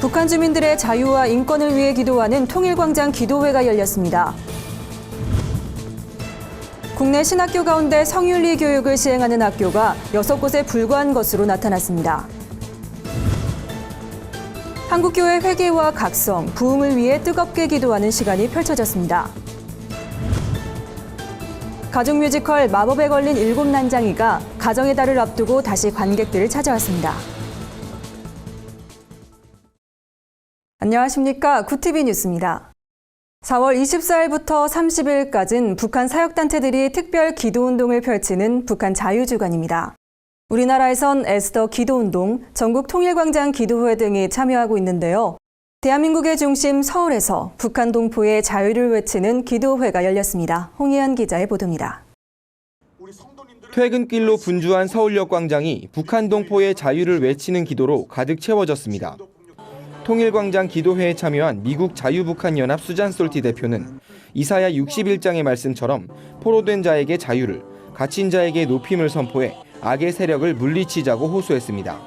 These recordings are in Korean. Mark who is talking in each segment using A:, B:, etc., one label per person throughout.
A: 북한 주민들의 자유와 인권을 위해 기도하는 통일광장 기도회가 열렸습니다. 국내 신학교 가운데 성윤리 교육을 시행하는 학교가 여섯 곳에 불과한 것으로 나타났습니다. 한국교회 회개와 각성, 부흥을 위해 뜨겁게 기도하는 시간이 펼쳐졌습니다. 가족 뮤지컬 마법에 걸린 일곱 난장이가 가정의 달을 앞두고 다시 관객들을 찾아왔습니다. 안녕하십니까. 구티비 뉴스입니다. 4월 24일부터 30일까지는 북한 사역단체들이 특별 기도운동을 펼치는 북한 자유주간입니다. 우리나라에선 에스더 기도운동, 전국 통일광장 기도회 등이 참여하고 있는데요. 대한민국의 중심 서울에서 북한 동포의 자유를 외치는 기도회가 열렸습니다. 홍희연 기자의 보도입니다.
B: 퇴근길로 분주한 서울역 광장이 북한 동포의 자유를 외치는 기도로 가득 채워졌습니다. 통일광장 기도회에 참여한 미국 자유북한연합 수잔 솔티 대표는 이사야 61장의 말씀처럼 포로된 자에게 자유를, 갇힌 자에게 높임을 선포해 악의 세력을 물리치자고 호소했습니다.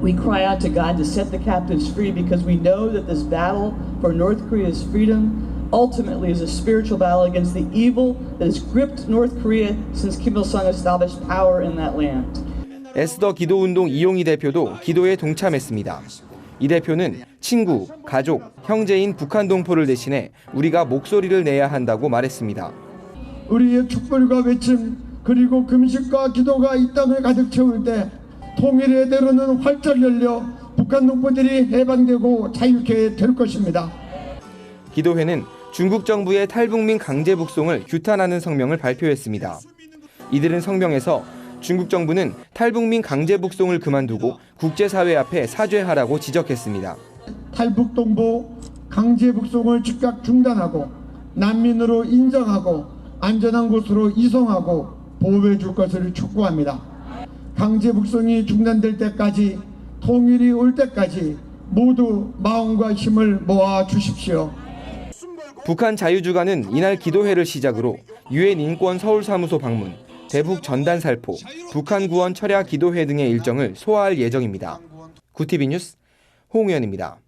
C: We cry out to God to set the captives free because we know that this battle for North Korea's freedom ultimately is a spiritual battle against the evil that has gripped North Korea since Kim Il sung established power in that land.
B: 에스더 기도운동 이용희 대표도 기도에 동참했습니다. 이 대표는 친구, 가족, 형제인 북한 동포를 대신해 우리가 목소리를 내야 한다고 말했습니다.
D: 우리의 촛불과 외침 그리고 금식과 기도가 이 땅을 가득 채울 때 통일의 대로는 활짝 열려 북한 동포들이 해방되고 자유케 될 것입니다.
B: 기도회는 중국 정부의 탈북민 강제 북송을 규탄하는 성명을 발표했습니다. 이들은 성명에서 중국 정부는 탈북민 강제 북송을 그만두고 국제사회 앞에 사죄하라고 지적했습니다.
D: 탈북 동포 강제 북송을 즉각 중단하고 난민으로 인정하고 안전한 곳으로 이송하고 보호해 줄 것을 촉구합니다. 강제 북송이 중단될 때까지 통일이 올 때까지 모두 마음과 힘을 모아 주십시오.
B: 북한 자유주간은 이날 기도회를 시작으로 유엔 인권 서울사무소 방문, 대북 전단 살포, 북한 구원 철야 기도회 등의 일정을 소화할 예정입니다. 구티비 뉴스 홍우연입니다.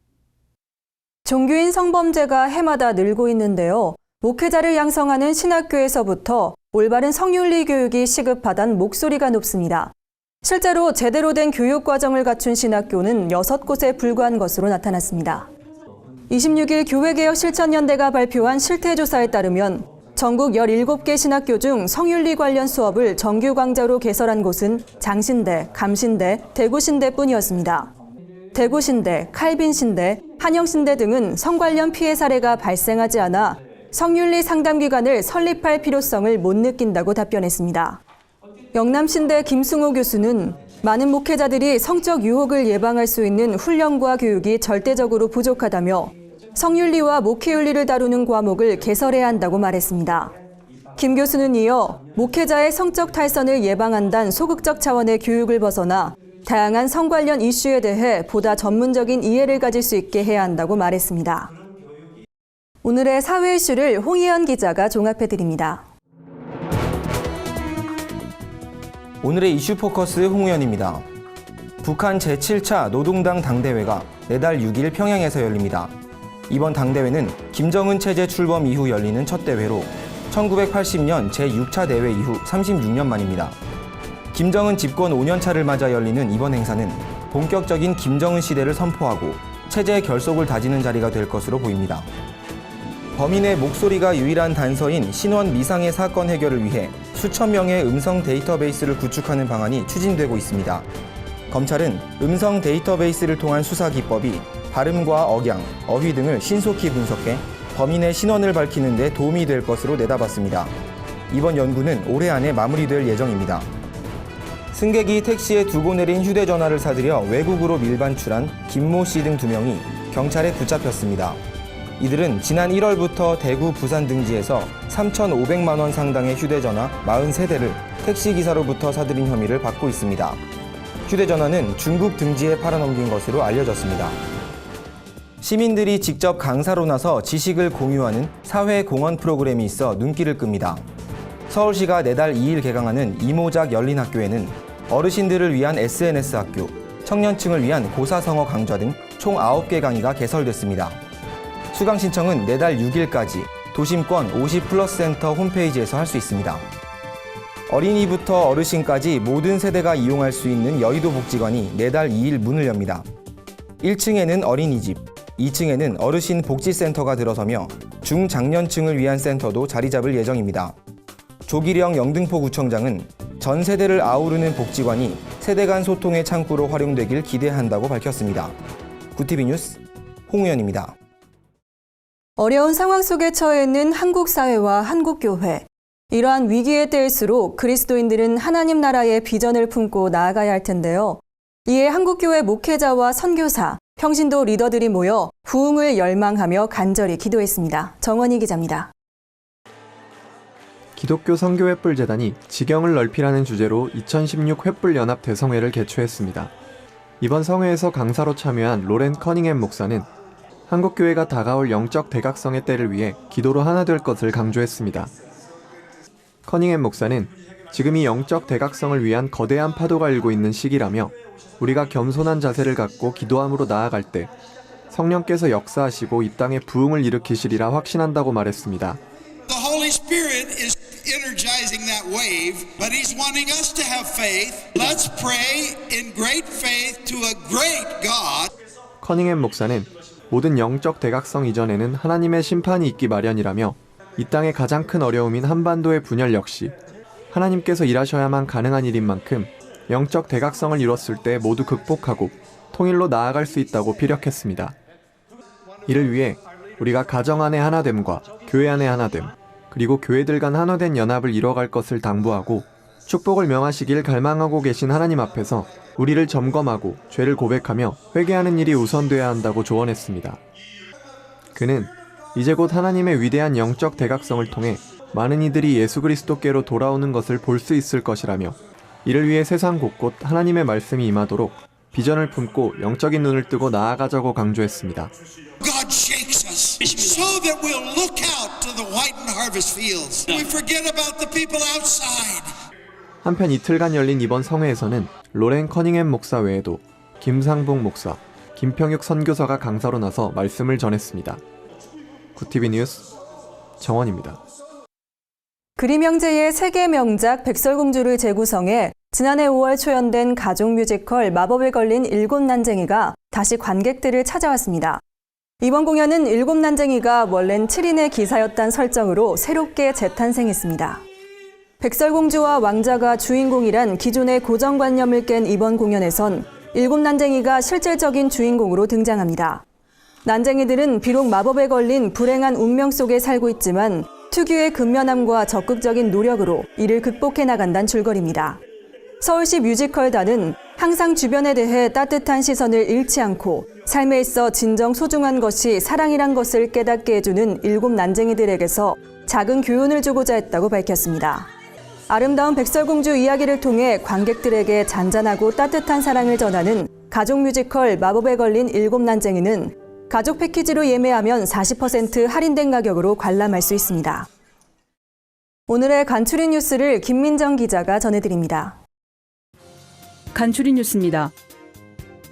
A: 종교인 성범죄가 해마다 늘고 있는데요. 목회자를 양성하는 신학교에서부터 올바른 성윤리 교육이 시급하단 목소리가 높습니다. 실제로 제대로 된 교육 과정을 갖춘 신학교는 6곳에 불과한 것으로 나타났습니다. 26일 교회개혁 실천연대가 발표한 실태조사에 따르면 전국 17개 신학교 중 성윤리 관련 수업을 정규 강좌로 개설한 곳은 장신대, 감신대, 대구신대뿐이었습니다. 대구신대, 칼빈신대, 한영신대 등은 성 관련 피해 사례가 발생하지 않아 성윤리 상담기관을 설립할 필요성을 못 느낀다고 답변했습니다. 영남신대 김승호 교수는 많은 목회자들이 성적 유혹을 예방할 수 있는 훈련과 교육이 절대적으로 부족하다며 성윤리와 목회윤리를 다루는 과목을 개설해야 한다고 말했습니다. 김 교수는 이어 목회자의 성적 탈선을 예방한다는 소극적 차원의 교육을 벗어나 다양한 성 관련 이슈에 대해 보다 전문적인 이해를 가질 수 있게 해야 한다고 말했습니다. 오늘의 사회 이슈를 홍희연 기자가 종합해 드립니다.
B: 오늘의 이슈 포커스 홍우연입니다. 북한 제7차 노동당 당대회가 내달 6일 평양에서 열립니다. 이번 당대회는 김정은 체제 출범 이후 열리는 첫 대회로 1980년 제6차 대회 이후 36년 만입니다. 김정은 집권 5년 차를 맞아 열리는 이번 행사는 본격적인 김정은 시대를 선포하고 체제 결속을 다지는 자리가 될 것으로 보입니다. 범인의 목소리가 유일한 단서인 신원 미상의 사건 해결을 위해 수천 명의 음성 데이터베이스를 구축하는 방안이 추진되고 있습니다. 검찰은 음성 데이터베이스를 통한 수사 기법이 발음과 억양, 어휘 등을 신속히 분석해 범인의 신원을 밝히는 데 도움이 될 것으로 내다봤습니다. 이번 연구는 올해 안에 마무리될 예정입니다. 승객이 택시에 두고 내린 휴대전화를 사들여 외국으로 밀반출한 김모 씨 등 두 명이 경찰에 붙잡혔습니다. 이들은 지난 1월부터 대구 부산 등지에서 3,500만 원 상당의 휴대전화 43대를 택시기사로부터 사들인 혐의를 받고 있습니다. 휴대전화는 중국 등지에 팔아넘긴 것으로 알려졌습니다. 시민들이 직접 강사로 나서 지식을 공유하는 사회 공헌 프로그램이 있어 눈길을 끕니다. 서울시가 내달 2일 개강하는 이모작 열린 학교에는 어르신들을 위한 SNS 학교, 청년층을 위한 고사성어 강좌 등 총 9개 강의가 개설됐습니다. 수강 신청은 내달 6일까지 도심권 50 플러스 센터 홈페이지에서 할 수 있습니다. 어린이부터 어르신까지 모든 세대가 이용할 수 있는 여의도 복지관이 내달 2일 문을 엽니다. 1층에는 어린이집, 2층에는 어르신 복지센터가 들어서며 중장년층을 위한 센터도 자리 잡을 예정입니다. 조기령 영등포구청장은 전 세대를 아우르는 복지관이 세대 간 소통의 창구로 활용되길 기대한다고 밝혔습니다. 구티비 뉴스 홍우연입니다.
A: 어려운 상황 속에 처해 있는 한국 사회와 한국 교회. 이러한 위기의 때일수록 그리스도인들은 하나님 나라의 비전을 품고 나아가야 할 텐데요. 이에 한국교회 목회자와 선교사, 평신도 리더들이 모여 부흥을 열망하며 간절히 기도했습니다. 정원희 기자입니다.
E: 기독교 선교 횃불 재단이 지경을 넓히라는 주제로 2016 횃불 연합 대성회를 개최했습니다. 이번 성회에서 강사로 참여한 로렌 커닝햄 목사는 한국 교회가 다가올 영적 대각성의 때를 위해 기도로 하나 될 것을 강조했습니다. 커닝햄 목사는 지금이 영적 대각성을 위한 거대한 파도가 일고 있는 시기라며 우리가 겸손한 자세를 갖고 기도함으로 나아갈 때 성령께서 역사하시고 이 땅에 부흥을 일으키시리라 확신한다고 말했습니다.
F: The Holy Spirit is energizing that wave, but He's wanting us to have faith. Let's pray in great faith to a great God.
E: 커닝햄 목사는 모든 영적 대각성 이전에는 하나님의 심판이 있기 마련이라며 이 땅의 가장 큰 어려움인 한반도의 분열 역시 하나님께서 일하셔야만 가능한 일인 만큼 영적 대각성을 이뤘을 때 모두 극복하고 통일로 나아갈 수 있다고 피력했습니다. 이를 위해 우리가 가정 안의 하나됨과 교회 안의 하나됨, 그리고 교회들 간 하나된 연합을 이뤄갈 것을 당부하고 축복을 명하시길 갈망하고 계신 하나님 앞에서 우리를 점검하고 죄를 고백하며 회개하는 일이 우선돼야 한다고 조언했습니다. 그는 이제 곧 하나님의 위대한 영적 대각성을 통해 많은 이들이 예수 그리스도께로 돌아오는 것을 볼 수 있을 것이라며 이를 위해 세상 곳곳 하나님의 말씀이 임하도록 비전을 품고 영적인 눈을 뜨고 나아가자고 강조했습니다.
F: God shakes us so that we'll look out to the whitened harvest fields. We forget about the people outside.
E: 한편 이틀간 열린 이번 성회에서는 로렌 커닝햄 목사 외에도 김상봉 목사, 김평육 선교사가 강사로 나서 말씀을 전했습니다. 구티비 뉴스 정원입니다.
A: 그림 형제의 세계 명작 백설공주를 재구성해 지난해 5월 초연된 가족 뮤지컬 마법에 걸린 일곱 난쟁이가 다시 관객들을 찾아왔습니다. 이번 공연은 일곱 난쟁이가 원래는 7인의 기사였단 설정으로 새롭게 재탄생했습니다. 백설공주와 왕자가 주인공이란 기존의 고정관념을 깬 이번 공연에선 일곱 난쟁이가 실질적인 주인공으로 등장합니다. 난쟁이들은 비록 마법에 걸린 불행한 운명 속에 살고 있지만 특유의 근면함과 적극적인 노력으로 이를 극복해 나간다는 줄거리입니다. 서울시 뮤지컬단은 항상 주변에 대해 따뜻한 시선을 잃지 않고 삶에 있어 진정 소중한 것이 사랑이란 것을 깨닫게 해주는 일곱 난쟁이들에게서 작은 교훈을 주고자 했다고 밝혔습니다. 아름다운 백설공주 이야기를 통해 관객들에게 잔잔하고 따뜻한 사랑을 전하는 가족 뮤지컬 마법에 걸린 일곱 난쟁이는 가족 패키지로 예매하면 40% 할인된 가격으로 관람할 수 있습니다. 오늘의 간추린 뉴스를 김민정 기자가 전해드립니다.
G: 간추린 뉴스입니다.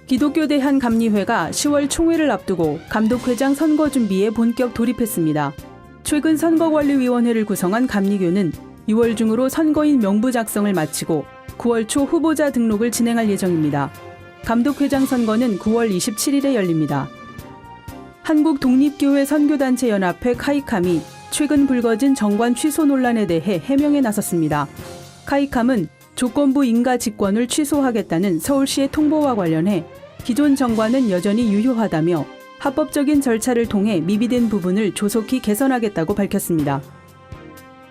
G: 기독교 대한 감리회가 10월 총회를 앞두고 감독회장 선거 준비에 본격 돌입했습니다. 최근 선거관리위원회를 구성한 감리교는 6월 중으로 선거인 명부 작성을 마치고 9월 초 후보자 등록을 진행할 예정입니다. 감독회장 선거는 9월 27일에 열립니다. 한국 독립교회 선교단체 연합회 카이캄이 최근 불거진 정관 취소 논란에 대해 해명에 나섰습니다. 카이캄은 조건부 인가 직권을 취소하겠다는 서울시의 통보와 관련해 기존 정관은 여전히 유효하다며 합법적인 절차를 통해 미비된 부분을 조속히 개선하겠다고 밝혔습니다.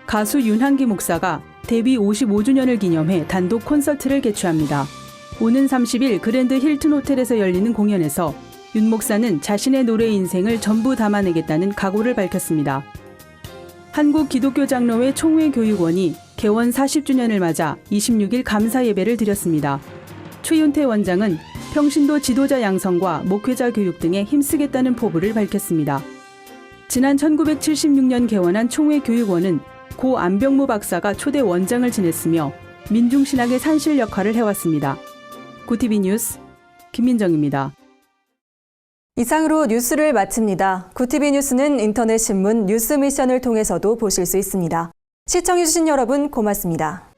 G: 가수 윤한기 목사가 데뷔 55주년을 기념해 단독 콘서트를 개최합니다. 오는 30일 그랜드 힐튼 호텔에서 열리는 공연에서 윤 목사는 자신의 노래 인생을 전부 담아내겠다는 각오를 밝혔습니다. 한국 기독교 장로회 총회 교육원이 개원 40주년을 맞아 26일 감사 예배를 드렸습니다. 최윤태 원장은 평신도 지도자 양성과 목회자 교육 등에 힘쓰겠다는 포부를 밝혔습니다. 지난 1976년 개원한 총회 교육원은 고 안병무 박사가 초대 원장을 지냈으며 민중신학의 산실 역할을 해왔습니다. 고티비 뉴스 김민정입니다.
A: 이상으로 뉴스를 마칩니다. 구티비 뉴스는 인터넷 신문 뉴스 미션을 통해서도 보실 수 있습니다. 시청해주신 여러분 고맙습니다.